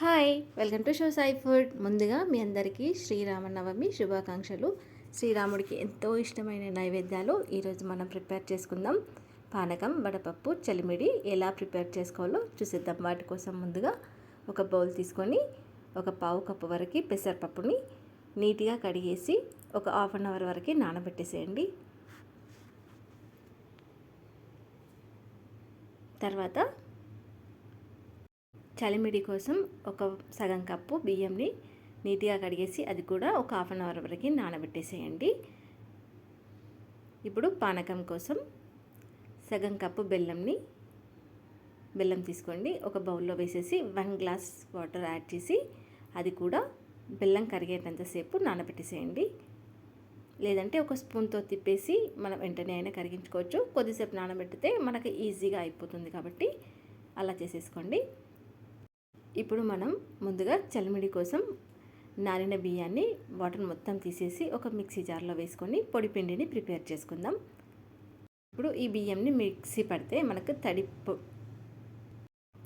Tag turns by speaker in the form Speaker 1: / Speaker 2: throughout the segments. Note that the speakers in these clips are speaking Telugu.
Speaker 1: Hi welcome to show Sai food. ముందుగా మీ అందరికీ శ్రీరామనవమి శుభాకాంక్షలు. శ్రీరాముడికి ఎంతో ఇష్టమైన నైవేద్యాలు ఈరోజు మనం ప్రిపేర్ చేసుకుందాం. పానకం వడపప్పు చలిమిడి ఎలా ప్రిపేర్ చేసుకోవాలో చూసేద్దాం. వాటి కోసం ముందుగా ఒక బౌల్ తీసుకొని ఒక పావు కప్పు వరకు పెసరపప్పుని నీట్గా కడిగేసి ఒక హాఫ్ అన్ అవర్ వరకు నానబెట్టేసేయండి. తర్వాత చలిమిడి కోసం ఒక సగం కప్పు బియ్యంని నీట్గా కడిగేసి అది కూడా ఒక హాఫ్ అన్ అవర్ వరకు నానబెట్టేసేయండి. ఇప్పుడు పానకం కోసం సగం కప్పు బెల్లంని బెల్లం తీసుకోండి. ఒక బౌల్లో వేసేసి వన్ గ్లాస్ వాటర్ యాడ్ చేసి అది కూడా బెల్లం కరిగేటంతసేపు నానబెట్టేసేయండి. లేదంటే ఒక స్పూన్తో తిప్పేసి మనం వెంటనే అయినా కరిగించుకోవచ్చు. కొద్దిసేపు నానబెట్టితే మనకి ఈజీగా అయిపోతుంది కాబట్టి అలా చేసేసుకోండి. ఇప్పుడు మనం ముందుగా చలిమిడి కోసం నానిన బియ్యాన్ని వాటర్ మొత్తం తీసేసి ఒక మిక్సీ జార్లో వేసుకొని పొడి పిండిని ప్రిపేర్ చేసుకుందాం. ఇప్పుడు ఈ బియ్యంని మిక్సీ పడితే మనకు తడి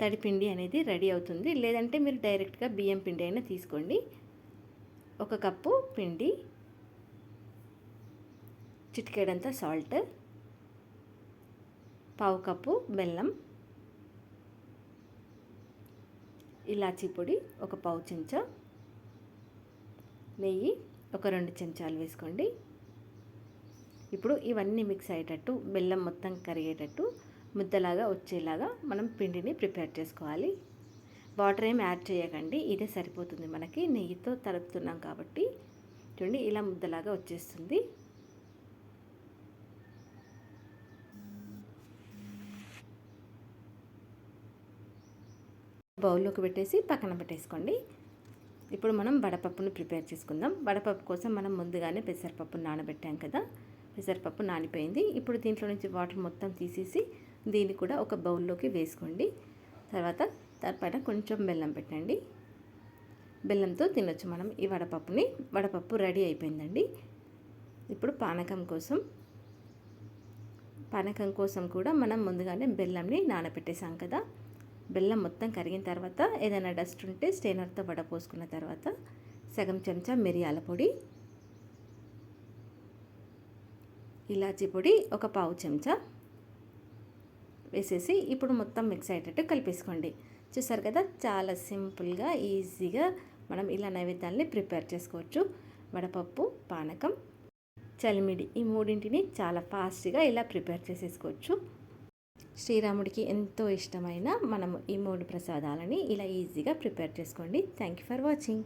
Speaker 1: తడి పిండి అనేది రెడీ అవుతుంది. లేదంటే మీరు డైరెక్ట్గా బియ్యం పిండి అయినా తీసుకోండి. ఒక కప్పు పిండి చిటికేడంత సాల్ట్ పావు కప్పు బెల్లం ఇలాచీ పొడి ఒక పావు చెంచా. నెయ్యి ఒక రెండు చెంచాలు వేసుకోండి. ఇప్పుడు ఇవన్నీ మిక్స్ అయ్యేటట్టు బెల్లం మొత్తం కరిగేటట్టు ముద్దలాగా వచ్చేలాగా మనం పిండిని ప్రిపేర్ చేసుకోవాలి. వాటర్ ఏం యాడ్ చేయకండి ఇదే సరిపోతుంది మనకి. నెయ్యితో తలుపుతున్నాం కాబట్టి చూడండి ఇలా ముద్దలాగా వచ్చేస్తుంది. బౌల్లోకి పెట్టేసి పక్కన పెట్టేసుకోండి. ఇప్పుడు మనం వడపప్పును ప్రిపేర్ చేసుకుందాం. వడపప్పు కోసం మనం ముందుగానే పెసరపప్పు నానబెట్టాం కదా. పెసరపప్పు నానిపోయింది. ఇప్పుడు దీంట్లో నుంచి వాటర్ మొత్తం తీసేసి దీన్ని కూడా ఒక బౌల్లోకి వేసుకోండి. తర్వాత దానిపైన కొంచెం బెల్లం పెట్టండి. బెల్లంతో తినొచ్చు మనం ఈ వడపప్పుని. వడపప్పు రెడీ అయిపోయిందండి. ఇప్పుడు పానకం కోసం పానకం కోసం కూడా మనం ముందుగానే బెల్లంని నానబెట్టేసాం కదా. బెల్లం మొత్తం కరిగిన తర్వాత ఏదైనా డస్ట్ ఉంటే స్టెయినర్తో వడపోసుకున్న తర్వాత సగం చెంచా మిరియాల పొడి ఇలాచీ పొడి ఒక పావు చెంచా వేసేసి ఇప్పుడు మొత్తం మిక్స్ అయ్యేటట్టు కలిపేసుకోండి. చూసారు కదా చాలా సింపుల్గా ఈజీగా మనం ఇలా నైవేద్యాన్ని ప్రిపేర్ చేసుకోవచ్చు. వడపప్పు పానకం చలిమిడి ఈ మూడింటిని చాలా ఫాస్ట్గా ఇలా ప్రిపేర్ చేసేసుకోవచ్చు. శ్రీరాముడికి ఎంతో ఇష్టమైన మనం ఈ మూడు ప్రసాదాలని ఇలా ఈజీగా ప్రిపేర్ చేసుకోండి. Thank you for watching